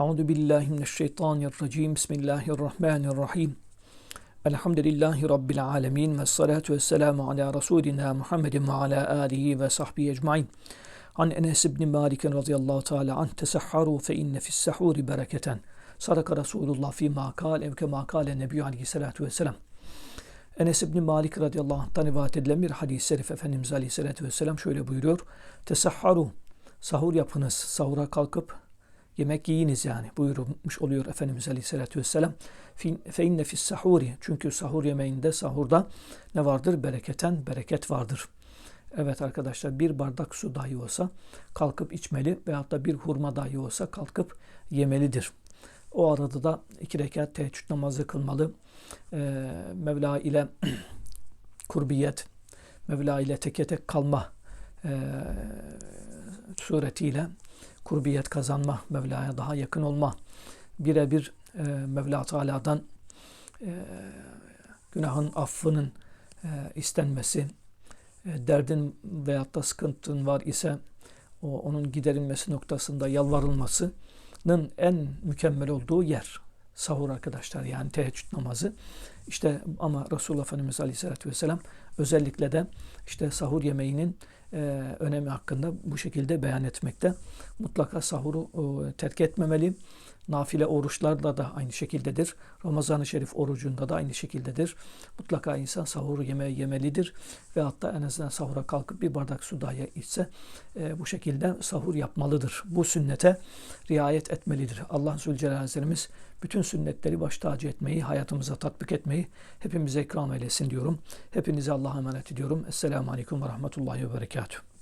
أعوذ بالله من الشيطان الرجيم. بسم الله الرحمن الرحيم. الحمد لله رب العالمين والصلاة والسلام على رسولنا محمد وعلى آله وصحبه أجمعين. عن أنس بن مالك رضي الله تعالى عن تسحروا فإن في السحور بركة. صدق رسول الله فيما قال أو كما قال النبي عليه الصلاة والسلام. Enes İbni Malik radıyallahu anh'tan rivayet edilen bir hadis-i şerif Efendimiz aleyhissalatü vesselam şöyle buyuruyor. Tesahharu, sahur yapınız. Sahura kalkıp yemek yiyiniz yani buyurmuş oluyor Efendimiz Aleyhisselatü Vesselam. Fe inne fis sahuri çünkü sahur yemeğinde sahurda ne vardır? Bereketen bereket vardır. Evet arkadaşlar bir bardak su dahi olsa kalkıp içmeli veyahut da bir hurma dahi olsa kalkıp yemelidir. O arada da iki rekat teheccüd namazı kılmalı. Ee, Mevla ile kurbiyet, Mevla ile teke tek kalma e, suretiyle kurbiyet kazanma, Mevla'ya daha yakın olma, birebir e, Mevla Teala'dan e, günahın affının e, istenmesi, e, derdin veyahut da sıkıntın var ise o, onun giderilmesi noktasında yalvarılmasının en mükemmel olduğu yer. Sahur arkadaşlar yani teheccüd namazı. İşte ama Resulullah Efendimiz Aleyhisselatü Vesselam özellikle de işte sahur yemeğinin e, önemi hakkında bu şekilde beyan etmekte. Mutlaka sahuru e, terk etmemeli. Nafile oruçlarla da aynı şekildedir. Ramazan-ı Şerif orucunda da aynı şekildedir. Mutlaka insan sahuru yemeği yemelidir. Ve hatta en azından sahura kalkıp bir bardak su dahi içse e, bu şekilde sahur yapmalıdır. Bu sünnete riayet etmelidir. Allah Zülcelal Hazretlerimiz bütün sünnetleri baş tacı etmeyi, hayatımıza tatbik etmeyi hepimize ikram eylesin diyorum. Hepinize Allah'a emanet ediyorum. Esselamu Aleyküm ve Rahmetullahi ve Berekatuhu.